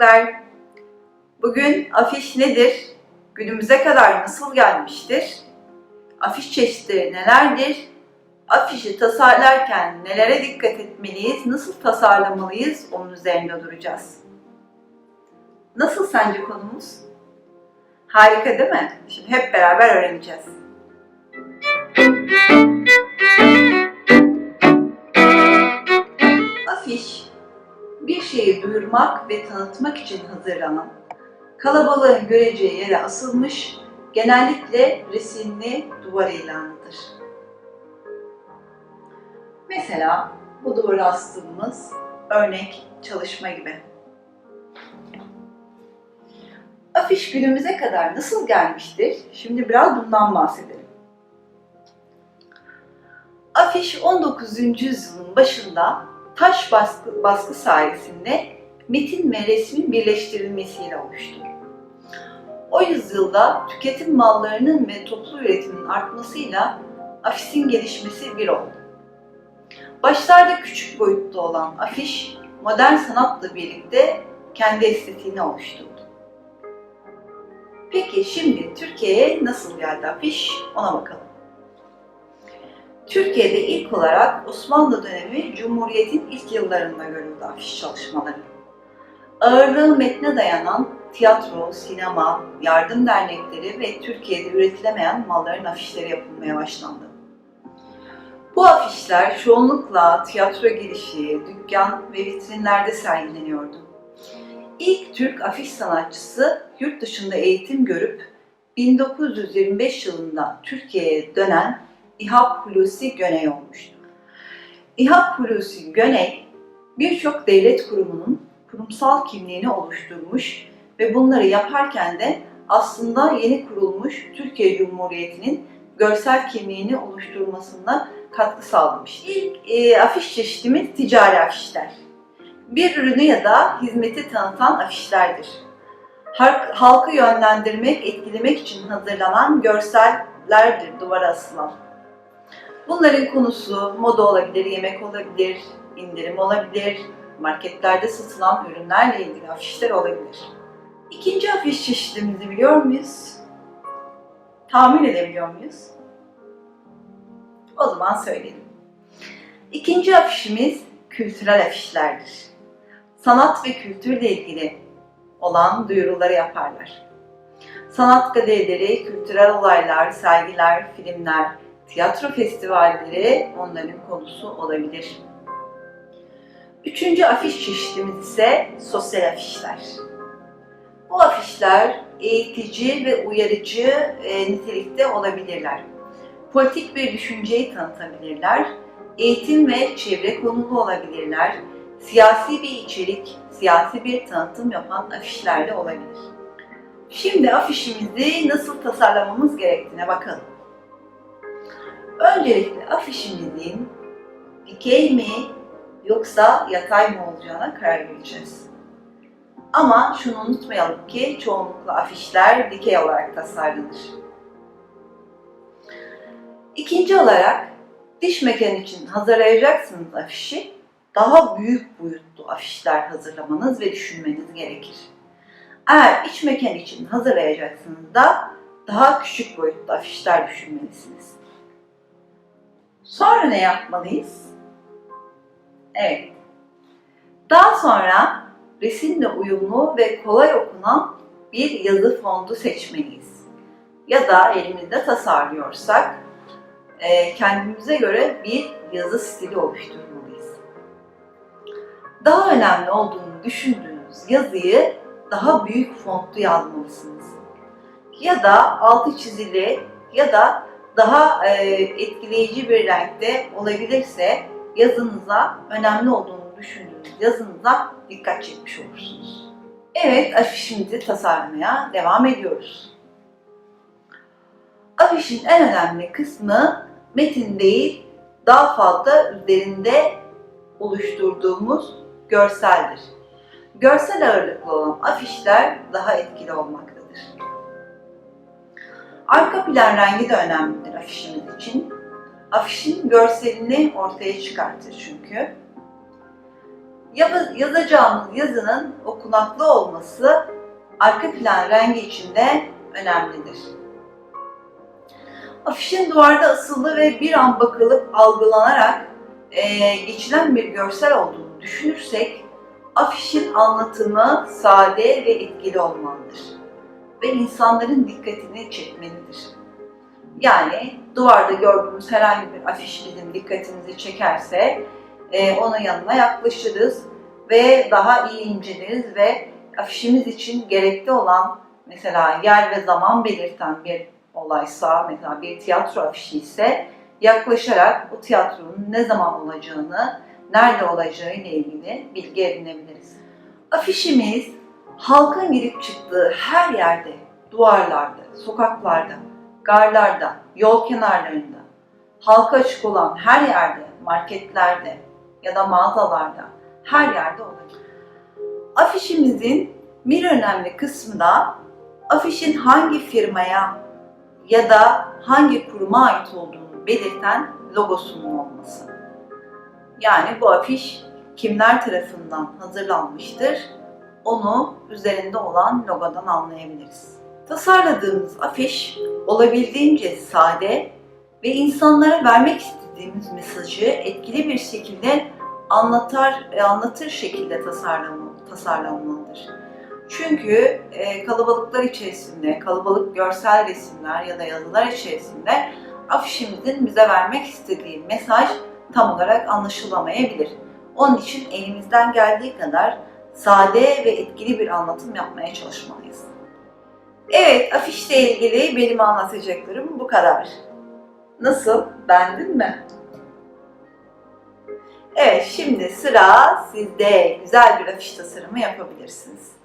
çocuklar. Bugün afiş nedir? Günümüze kadar nasıl gelmiştir? Afiş çeşitleri nelerdir? Afişi tasarlarken nelere dikkat etmeliyiz? Nasıl tasarlamalıyız? Onun üzerinde duracağız. Nasıl sence konumuz? Harika değil mi? Şimdi hep beraber öğreneceğiz. Afiş, bir şeyi duyurmak ve tanıtmak için hazırlanan, kalabalığın göreceği yere asılmış, genellikle resimli duvar ilanıdır. Mesela bu duvara astığımız örnek çalışma gibi. Afiş günümüze kadar nasıl gelmiştir? Şimdi biraz bundan bahsedelim. Afiş 19. yüzyılın başında taş baskı, baskı sayesinde metin ve resmin birleştirilmesiyle oluştu. O yüzyılda tüketim mallarının ve toplu üretimin artmasıyla afisin gelişmesi bir oldu. Başlarda küçük boyutta olan afiş, modern sanatla birlikte kendi estetiğini oluşturdu. Peki şimdi Türkiye'ye nasıl geldi afiş? Ona bakalım. Türkiye'de ilk olarak Osmanlı dönemi Cumhuriyet'in ilk yıllarında görüldü afiş çalışmaları. Ağırlığı metne dayanan tiyatro, sinema, yardım dernekleri ve Türkiye'de üretilemeyen malların afişleri yapılmaya başlandı. Bu afişler çoğunlukla tiyatro girişi, dükkan ve vitrinlerde sergileniyordu. İlk Türk afiş sanatçısı yurt dışında eğitim görüp 1925 yılında Türkiye'ye dönen İhab Hulusi Göney olmuştu. İhab Hulusi Göney birçok devlet kurumunun kurumsal kimliğini oluşturmuş ve bunları yaparken de aslında yeni kurulmuş Türkiye Cumhuriyeti'nin görsel kimliğini oluşturmasında katkı sağlamış. İlk e, afiş çeşitimiz ticari afişler. Bir ürünü ya da hizmeti tanıtan afişlerdir. Halk, halkı yönlendirmek, etkilemek için hazırlanan görsellerdir duvara asılan. Bunların konusu moda olabilir, yemek olabilir, indirim olabilir, marketlerde satılan ürünlerle ilgili afişler olabilir. İkinci afiş çeşitimizi biliyor muyuz? Tahmin edebiliyor muyuz? O zaman söyleyelim. İkinci afişimiz kültürel afişlerdir. Sanat ve kültürle ilgili olan duyuruları yaparlar. Sanat galerileri, kültürel olaylar, sergiler, filmler, tiyatro festivalleri onların konusu olabilir. Üçüncü afiş çeşitimiz ise sosyal afişler. Bu afişler eğitici ve uyarıcı e, nitelikte olabilirler. Politik bir düşünceyi tanıtabilirler, eğitim ve çevre konulu olabilirler, siyasi bir içerik, siyasi bir tanıtım yapan afişler de olabilir. Şimdi afişimizi nasıl tasarlamamız gerektiğine bakalım. Öncelikle afişimizin dikey mi yoksa yatay mı olacağına karar vereceğiz. Ama şunu unutmayalım ki çoğunlukla afişler dikey olarak tasarlanır. İkinci olarak diş mekanı için hazırlayacaksınız afişi. Daha büyük boyutlu afişler hazırlamanız ve düşünmeniz gerekir. Eğer iç mekan için hazırlayacaksınız da daha küçük boyutlu afişler düşünmelisiniz. Sonra ne yapmalıyız? Evet. Daha sonra resimle uyumlu ve kolay okunan bir yazı fontu seçmeliyiz. Ya da elimizde tasarlıyorsak e, kendimize göre bir yazı stili oluşturmalıyız. Daha önemli olduğunu düşündüğünüz yazıyı daha büyük fontlu yazmalısınız. Ya da altı çizili ya da daha e, etkileyici bir renkte olabilirse yazınıza önemli olduğunu düşündüğünüz yazınıza dikkat çekmiş olursunuz. Evet, afişimizi tasarlamaya devam ediyoruz. Afişin en önemli kısmı metin değil, daha fazla üzerinde oluşturduğumuz görseldir. Görsel ağırlıklı olan afişler daha etkili olmaktadır. Arka plan rengi de önemlidir afişimiz için. Afişin görselini ortaya çıkartır çünkü. Yaz- Yazacağımız yazının okunaklı olması arka plan rengi için de önemlidir. Afişin duvarda asılı ve bir an bakılıp algılanarak eee, geçilen bir görsel olduğunu düşünürsek, afişin anlatımı sade ve etkili olmalıdır ve insanların dikkatini çekmelidir. Yani duvarda gördüğümüz herhangi bir afiş bizim dikkatimizi çekerse e, onun yanına yaklaşırız ve daha iyi inceleriz ve afişimiz için gerekli olan mesela yer ve zaman belirten bir olaysa, mesela bir tiyatro afişi ise yaklaşarak o tiyatronun ne zaman olacağını, nerede olacağı ile ilgili bilgi edinebiliriz. Afişimiz halkın girip çıktığı her yerde, duvarlarda, sokaklarda, garlarda, yol kenarlarında, halka açık olan her yerde, marketlerde ya da mağazalarda, her yerde olacak. Afişimizin bir önemli kısmı da afişin hangi firmaya ya da hangi kuruma ait olduğunu belirten logosunun olması. Yani bu afiş kimler tarafından hazırlanmıştır onu üzerinde olan logodan anlayabiliriz. Tasarladığımız afiş olabildiğince sade ve insanlara vermek istediğimiz mesajı etkili bir şekilde anlatar e, anlatır şekilde tasarlanma, tasarlanmalıdır. Çünkü e, kalabalıklar içerisinde, kalabalık görsel resimler ya da yazılar içerisinde afişimizin bize vermek istediği mesaj tam olarak anlaşılamayabilir. Onun için elimizden geldiği kadar sade ve etkili bir anlatım yapmaya çalışmalıyız. Evet, afişle ilgili benim anlatacaklarım bu kadar. Nasıl? Beğendin mi? Evet, şimdi sıra sizde. Güzel bir afiş tasarımı yapabilirsiniz.